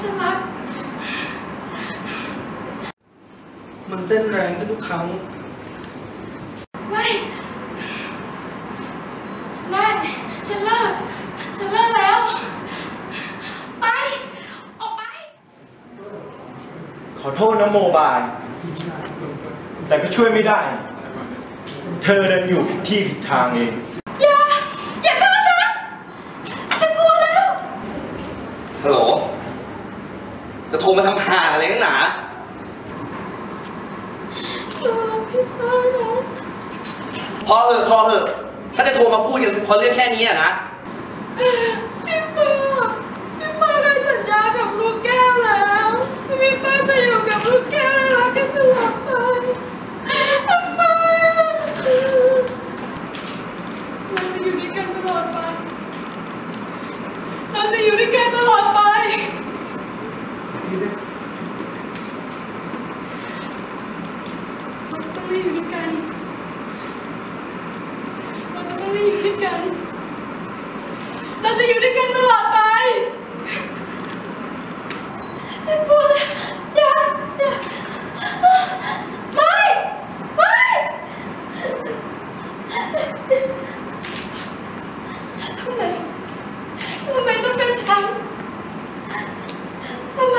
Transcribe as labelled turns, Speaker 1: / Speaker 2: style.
Speaker 1: ฉันรับ ม
Speaker 2: ันเต้นแรงทุกครั้ง
Speaker 1: ไม่ได้ฉันเลิก ฉันเลิกแล้ว ไป ออกไป
Speaker 3: ขอโทษนะโมบาย แต่ก็ช่วยไม่ได้ เธอเดินอยู่ที่ผิดทางเอง
Speaker 2: จะโทรมาทำหาอะไรนักหนา
Speaker 1: ตัวพี่ป้านะ
Speaker 2: พอเหอะพอเหอะถ้าจะโทรมาพูดกันเพราะเรื่องแค่นี้อะนะ
Speaker 1: พี่ป้าพี่ป้าได้สัญญากับลูกแก้วแล้วพี่ป้าจะอยู่กับลูกแก้วและรักกันตลอดไปทำไมอะเราจะอยู่ด้วยกันตลอดไปเราจะอยู่ด้วยกันตลอด ได้อยู่ด้วยกัน เราจะต้องได้อยู่ด้วยกัน เราจะอยู่ด้วยกันตลอดไปฉันกลัวแอย่าอย่าไม่ไม่ทำไมทำไมต้องเป็นฉันทำไม